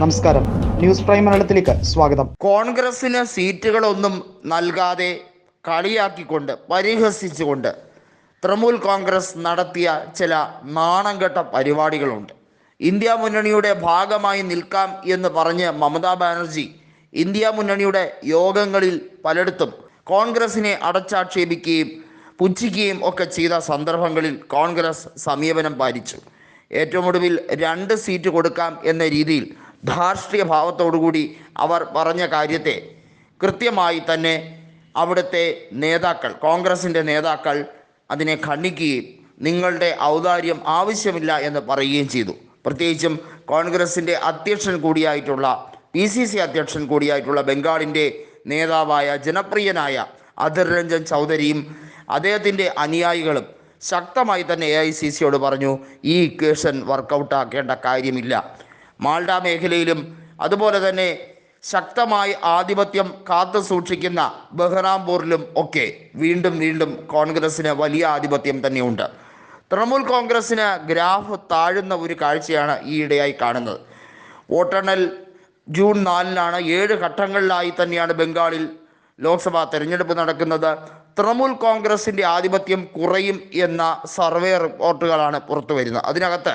നമസ്കാരം. News prime മലയാളത്തിലേക്ക് സ്വാഗതം. കോൺഗ്രസിന് സീറ്റുകളൊന്നും നൽകാതെ കളിയാക്കിക്കൊണ്ട് പരിഹസിച്ചുകൊണ്ട് തൃണമൂൽ കോൺഗ്രസ് നടത്തിയ ചില നാണംകെട്ട പരിപാടികളുണ്ട്. ഇന്ത്യ മുന്നണിയുടെ ഭാഗമായി നിൽക്കാം എന്ന് പറഞ്ഞ് മമതാ ബാനർജി ഇന്ത്യ മുന്നണിയുടെ യോഗങ്ങളിൽ പലയിടത്തും കോൺഗ്രസിനെ അടച്ചാക്ഷേപിക്കുകയും പുച്ഛിക്കുകയും ഒക്കെ ചെയ്ത സന്ദർഭങ്ങളിൽ കോൺഗ്രസ് സമീപനം പാലിച്ചു. ഏറ്റവും ഒടുവിൽ രണ്ട് സീറ്റ് കൊടുക്കാം എന്ന രീതിയിൽ ധാർഷ്ട്രീയ ഭാവത്തോടുകൂടി അവർ പറഞ്ഞ കാര്യത്തെ കൃത്യമായി തന്നെ അവിടുത്തെ നേതാക്കൾ കോൺഗ്രസിന്റെ നേതാക്കൾ അതിനെ ഖണ്ഡിക്കുകയും നിങ്ങളുടെ ഔദാര്യം ആവശ്യമില്ല എന്ന് പറയുകയും ചെയ്തു. പ്രത്യേകിച്ചും കോൺഗ്രസിന്റെ അധ്യക്ഷൻ കൂടിയായിട്ടുള്ള പി സി സി അധ്യക്ഷൻ കൂടിയായിട്ടുള്ള ബംഗാളിന്റെ നേതാവായ ജനപ്രിയനായ അധിർ രഞ്ജൻ ചൗധരിയും അദ്ദേഹത്തിന്റെ അനുയായികളും ശക്തമായി തന്നെ എ ഐ സി സിയോട് പറഞ്ഞു ഈ ഇക്വേഷൻ വർക്കൗട്ടാക്കേണ്ട കാര്യമില്ല. മാൾഡ മേഖലയിലും അതുപോലെ തന്നെ ശക്തമായി ആധിപത്യം കാത്തു സൂക്ഷിക്കുന്ന ബഹ്റാംപൂരിലും ഒക്കെ വീണ്ടും വീണ്ടും കോൺഗ്രസ്സിന് വലിയ ആധിപത്യം തന്നെയുണ്ട്. തൃണമൂൽ കോൺഗ്രസ്സിന് ഗ്രാഫ് താഴുന്ന ഒരു കാഴ്ചയാണ് ഈയിടെയായി കാണുന്നത്. വോട്ടെണ്ണൽ ജൂൺ നാലിനാണ് ഏഴ് ഘട്ടങ്ങളിലായി തന്നെയാണ് ബംഗാളിൽ ലോക്സഭാ തെരഞ്ഞെടുപ്പ് നടക്കുന്നത്. തൃണമൂൽ കോൺഗ്രസിന്റെ ആധിപത്യം കുറയും എന്ന സർവേ റിപ്പോർട്ടുകളാണ് പുറത്തു വരുന്നത് അതിനകത്ത്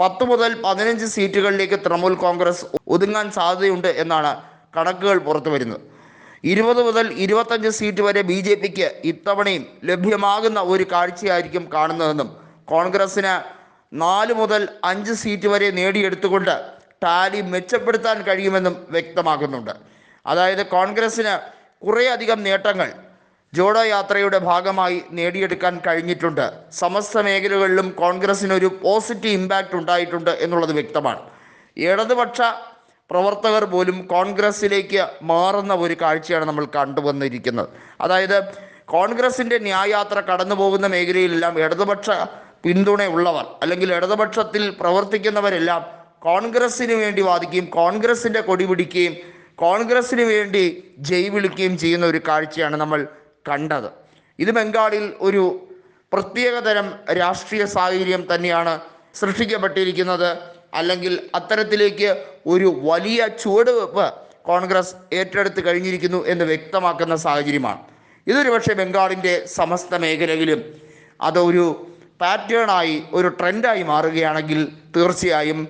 പത്ത് മുതൽ പതിനഞ്ച് സീറ്റുകളിലേക്ക് തൃണമൂൽ കോൺഗ്രസ് ഒതുങ്ങാൻ സാധ്യതയുണ്ട് എന്നാണ് കണക്കുകൾ പുറത്തു വരുന്നത്. ഇരുപത് മുതൽ ഇരുപത്തഞ്ച് സീറ്റ് വരെ ബി ജെ പിക്ക് ഇത്തവണയും ലഭ്യമാകുന്ന ഒരു കാഴ്ചയായിരിക്കും കാണുന്നതെന്നും കോൺഗ്രസ്സിന് നാല് മുതൽ അഞ്ച് സീറ്റ് വരെ നേടിയെടുത്തുകൊണ്ട് ടാലി മെച്ചപ്പെടുത്താൻ കഴിയുമെന്നും വ്യക്തമാക്കുന്നുണ്ട്. അതായത് കോൺഗ്രസ്സിന് കുറേയധികം നേട്ടങ്ങൾ ജോഡോ യാത്രയുടെ ഭാഗമായി നേടിയെടുക്കാൻ കഴിഞ്ഞിട്ടുണ്ട്. സമസ്ത മേഖലകളിലും കോൺഗ്രസിനൊരു പോസിറ്റീവ് ഇമ്പാക്റ്റ് ഉണ്ടായിട്ടുണ്ട് എന്നുള്ളത് വ്യക്തമാണ്. ഇടതുപക്ഷ പ്രവർത്തകർ പോലും കോൺഗ്രസ്സിലേക്ക് മാറുന്ന ഒരു കാഴ്ചയാണ് നമ്മൾ കണ്ടുവന്നിരിക്കുന്നത്. അതായത് കോൺഗ്രസിന്റെ ന്യായയാത്ര കടന്നു പോകുന്ന മേഖലയിലെല്ലാം ഇടതുപക്ഷ പിന്തുണയുള്ളവർ അല്ലെങ്കിൽ ഇടതുപക്ഷത്തിൽ പ്രവർത്തിക്കുന്നവരെല്ലാം കോൺഗ്രസ്സിന് വേണ്ടി വാദിക്കുകയും കോൺഗ്രസിന്റെ കൊടി പിടിക്കുകയും കോൺഗ്രസ്സിന് വേണ്ടി ജയ് വിളിക്കുകയും ചെയ്യുന്ന ഒരു കാഴ്ചയാണ് നമ്മൾ കണ്ടത്. ഇത് ബംഗാളിൽ ഒരു പ്രത്യേകതരം രാഷ്ട്രീയ സാഹചര്യം തന്നെയാണ് സൃഷ്ടിക്കപ്പെട്ടിരിക്കുന്നത്. അല്ലെങ്കിൽ അത്തരത്തിലേക്ക് ഒരു വലിയ ചുവടുവെപ്പ് കോൺഗ്രസ് ഏറ്റെടുത്ത് കഴിഞ്ഞിരിക്കുന്നു എന്ന് വ്യക്തമാക്കുന്ന സാഹചര്യമാണ്. ഇതൊരു പക്ഷേ ബംഗാളിന്റെ സമസ്ത മേഖലയിലും അതൊരു പാറ്റേണായി ഒരു ട്രെൻഡായി മാറുകയാണെങ്കിൽ തീർച്ചയായും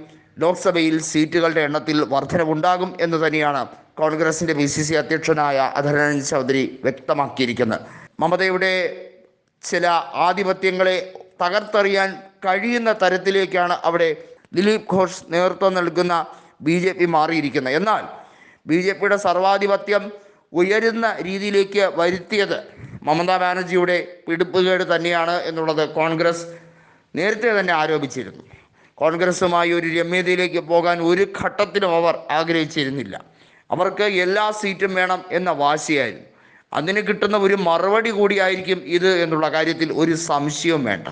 ലോക്സഭയിൽ സീറ്റുകളുടെ എണ്ണത്തിൽ വർധനവുണ്ടാകും എന്ന് തന്നെയാണ് കോൺഗ്രസിന്റെ പി സി സി അധ്യക്ഷനായ അധരൻ ചൗധരി വ്യക്തമാക്കിയിരിക്കുന്നത്. മമതയുടെ ചില ആധിപത്യങ്ങളെ തകർത്തെറിയാൻ കഴിയുന്ന തരത്തിലേക്കാണ് അവിടെ ദിലീപ് ഘോഷ് നേതൃത്വം നൽകുന്ന ബി ജെ പി മാറിയിരിക്കുന്നത്. എന്നാൽ ബി ജെ പിയുടെ സർവാധിപത്യം ഉയരുന്ന രീതിയിലേക്ക് വരുത്തിയത് മമതാ ബാനർജിയുടെ പിടിപ്പുകേട് തന്നെയാണ് എന്നുള്ളത് കോൺഗ്രസ് നേരത്തെ തന്നെ ആരോപിച്ചിരുന്നു. കോൺഗ്രസുമായി ഒരു രമ്യതയിലേക്ക് പോകാൻ ഒരു ഘട്ടത്തിലും അവർ ആഗ്രഹിച്ചിരുന്നില്ല. അവർക്ക് എല്ലാ സീറ്റും വേണം എന്ന വാശിയായിരുന്നു. അതിന് കിട്ടുന്ന ഒരു മറുപടി കൂടിയായിരിക്കും ഇത് എന്നുള്ള കാര്യത്തിൽ ഒരു സംശയവും വേണ്ട.